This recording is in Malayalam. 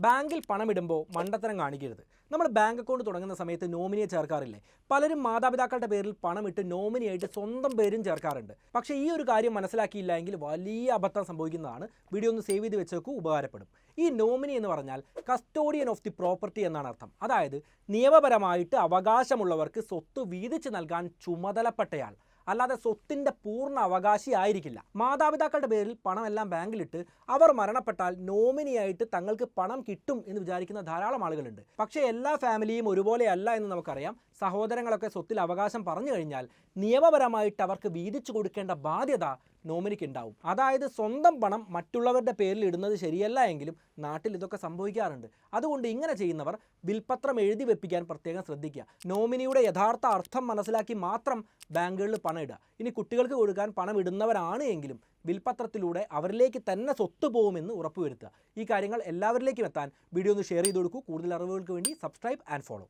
ബാങ്കിൽ പണമിടുമ്പോൾ മണ്ടത്തരം കാണിക്കരുത്. നമ്മൾ ബാങ്ക് അക്കൗണ്ട് തുടങ്ങുന്ന സമയത്ത് നോമിനിയെ ചേർക്കാറില്ലേ? പലരും മാതാപിതാക്കളുടെ പേരിൽ പണമിട്ട് നോമിനിയായിട്ട് സ്വന്തം പേരും ചേർക്കാറുണ്ട്. പക്ഷേ ഈ ഒരു കാര്യം മനസ്സിലാക്കിയില്ല എങ്കിൽ വലിയ അബദ്ധം സംഭവിക്കുന്നതാണ്. വീഡിയോ ഒന്ന് സേവ് ചെയ്ത് വെച്ചേക്കൂ ഉപകാരപ്പെടും. ഈ നോമിനി എന്ന് പറഞ്ഞാൽ കസ്റ്റോഡിയൻ ഓഫ് ദി പ്രോപ്പർട്ടി എന്നാണ് അർത്ഥം. അതായത് നിയമപരമായിട്ട് അവകാശമുള്ളവർക്ക് സ്വത്ത് വീതിച്ച് നൽകാൻ ചുമതലപ്പെട്ടയാൾ. അല്ലാതെ സ്വത്തിന്റെ പൂർണ അവകാശി ആയിരിക്കില്ല. മാതാപിതാക്കളുടെ പേരിൽ പണമെല്ലാം ബാങ്കിലിട്ട് അവർ മരണപ്പെട്ടാൽ നോമിനിയായിട്ട് തങ്ങൾക്ക് പണം കിട്ടും എന്ന് വിചാരിക്കുന്ന ധാരാളം ആളുകളുണ്ട്. പക്ഷേ എല്ലാ ഫാമിലിയും ഒരുപോലെയല്ല എന്ന് നമുക്കറിയാം. സഹോദരങ്ങളൊക്കെ സ്വത്തിൽ അവകാശം പറഞ്ഞു കഴിഞ്ഞാൽ നിയമപരമായിട്ട് അവർക്ക് വീതിച്ചു കൊടുക്കേണ്ട ബാധ്യത നോമിനിക്ക് ഉണ്ടാവും അതായത് സ്വന്തം പണം മറ്റുള്ളവരുടെ പേരിൽ ഇടുന്നത് ശരിയല്ല എങ്കിലും നാട്ടിൽ ഇതൊക്കെ സംഭവിക്കാറുണ്ട്. അതുകൊണ്ട് ഇങ്ങനെ ചെയ്യുന്നവർ വിൽപത്രം എഴുതി വെപ്പിക്കാൻ പ്രത്യേകം ശ്രദ്ധിക്കുക. നോമിനിയുടെ യഥാർത്ഥ അർത്ഥം മനസ്സിലാക്കി മാത്രം ബാങ്കുകളിൽ പണം ഇടുക. ഇനി കുട്ടികൾക്ക് കൊടുക്കാൻ പണം ഇടുന്നവരാണ് എങ്കിലും വിൽപത്രത്തിലൂടെ അവരിലേക്ക് തന്നെ സ്വത്ത് പോകുമെന്ന് ഉറപ്പുവരുത്തുക. ഈ കാര്യങ്ങൾ എല്ലാവരിലേക്കും എത്താൻ വീഡിയോ ഒന്ന് ഷെയർ ചെയ്ത് കൊടുക്കൂ. കൂടുതൽ അറിവുകൾക്ക് വേണ്ടി സബ്സ്ക്രൈബ് ആൻഡ് ഫോളോ.